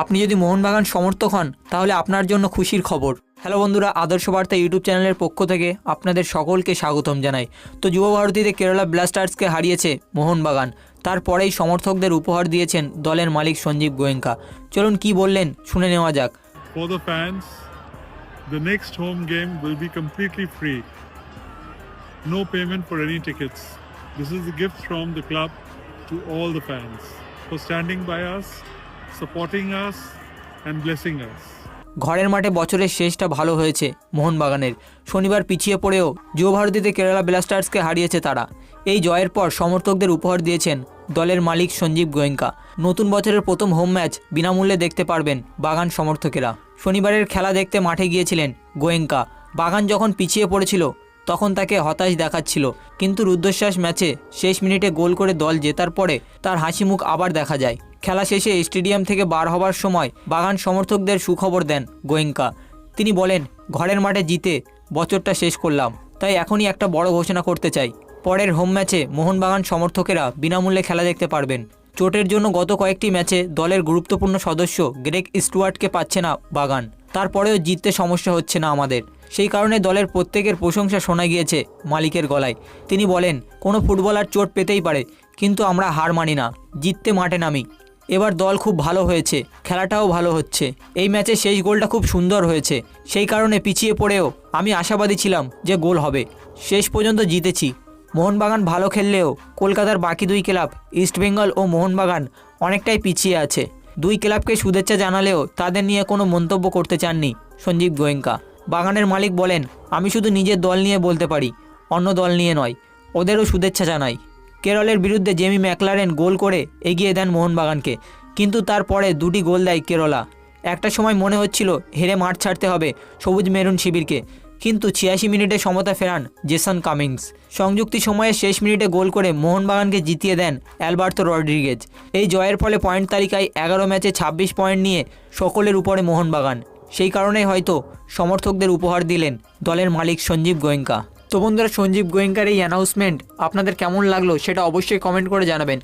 আপনি যদি মোহনবাগান সমর্থক হন তাহলে আপনার জন্য খুশির খবর। হ্যালো বন্ধুরা আদর্শ বার্তা ইউটিউব চ্যানেলের পক্ষ থেকে আপনাদের সকলকে স্বাগতম জানাই। তো যুব ভারতীতে কেরালা ব্লাস্টার্সকে হারিয়েছে মোহনবাগান। তারপরেই সমর্থকদের উপহার দিয়েছেন দলের মালিক সঞ্জীব গোয়েঙ্কা। চলুন কি বললেন শুনে নেওয়া যাক। The next home game will be completely free. No payment for any tickets. This is a gift from the club to all the fans. For standing by us, supporting us, and blessing us. ঘরের মাঠে বছরের শেষটা ভালো হয়েছে মোহনবাগানের। শনিবার পিছিয়ে পড়েও যুব ভারতীতে কেরালা ব্লাস্টার্সকে হারিয়েছে তারা। এই জয়ের পর সমর্থকদের উপহার দিয়েছেন দলের মালিক সঞ্জীব গোয়েঙ্কা। নতুন বছরের প্রথম হোম ম্যাচ বিনামূল্যে দেখতে পারবেন বাগান সমর্থকেরা। শনিবারের খেলা দেখতে মাঠে গিয়েছিলেন গোয়েঙ্কা। বাগান যখন পিছিয়ে পড়েছিল তখন তাকে হতাশ দেখাচ্ছিল। কিন্তু রুদ্ধশ্বাস ম্যাচে শেষ মিনিটে গোল করে দল জেতার পরে তার হাসি মুখ আবার দেখা যায়। খেলা শেষে স্টেডিয়াম থেকে বার হবার সময় বাগান সমর্থকদের সুখবর দেন গোয়েঙ্কা। তিনি বলেন, ঘরের মাঠে জিতে বছরটা শেষ করলাম, তাই এখনই একটা বড় ঘোষণা করতে চাই। পরের হোম ম্যাচে মোহনবাগান সমর্থকেরা বিনামূল্যে খেলা দেখতে পারবেন। চোটের জন্য গত কয়েকটি ম্যাচে দলের গুরুত্বপূর্ণ সদস্য গ্রেক স্টুয়ার্টকে পাচ্ছে না বাগান। তারপরেও জিততে সমস্যা হচ্ছে না আমাদের। সেই কারণে দলের প্রত্যেকের প্রশংসা শোনা গিয়েছে মালিকের গলায়। তিনি বলেন, কোনো ফুটবলার চোট পেতেই পারে, কিন্তু আমরা হার মানি না। জিততে মাঠে নামি। এবার দল খুব ভালো হয়েছে, খেলাটাও ভালো হচ্ছে। এই ম্যাচে শেষ গোলটা খুব সুন্দর হয়েছে। সেই কারণে পিছিয়ে পড়েও আমি আশাবাদী ছিলাম যে গোল হবে। শেষ পর্যন্ত জিতেছি। মোহনবাগান ভালো খেললেও কলকাতার বাকি দুই ক্লাব ইস্টবেঙ্গল ও মোহনবাগান, অনেকটাই পিছিয়ে আছে। দুই ক্লাবকে শুভেচ্ছা জানালেও তাদের নিয়ে কোনো মন্তব্য করতে চাননি সঞ্জীব গোয়েঙ্কা। বাগানের মালিক বলেন, আমি শুধু নিজের দল নিয়ে বলতে পারি, অন্য দল নিয়ে নয়, ওদেরও শুভেচ্ছা জানাই। কেরলের বিরুদ্ধে জেমি ম্যাকলারেন গোল করে এগিয়ে দেন মোহনবাগানকে, কিন্তু তারপরে দুটি গোল দেয় কেরলা। একটা সময় মনে হচ্ছিল হেরে মাঠ ছাড়তে হবে সবুজ মেরুন শিবিরকে, কিন্তু ছিয়াশি মিনিটে সমতা ফেরান জেসন কামিংস। সংযুক্তি সময়ে শেষ মিনিটে গোল করে মোহনবাগানকে জিতিয়ে দেন অ্যালবার্তো রড্রিগেজ। এই জয়ের ফলে পয়েন্ট তালিকায় এগারো ম্যাচে ২৬ পয়েন্ট নিয়ে সকলের উপরে মোহনবাগান। সেই কারণেই হয়তো সমর্থকদের উপহার দিলেন দলের মালিক সঞ্জীব গোয়েঙ্কা। তো বন্ধুরা, সঞ্জীব গোয়েঙ্কার এই অ্যানাউন্সমেন্ট আপনাদের কেমন লাগল সেটা অবশ্যই কমেন্ট করে জানাবেন।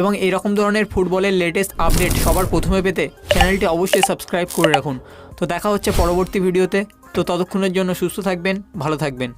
এবং এরকম ধরনের ফুটবলের লেটেস্ট আপডেট সবার প্রথমে পেতে চ্যানেলটি অবশ্যই সাবস্ক্রাইব করে রাখুন। তো দেখা হচ্ছে পরবর্তী ভিডিওতে তো ততক্ষণের জন্য সুস্থ থাকবেন, ভালো থাকবেন।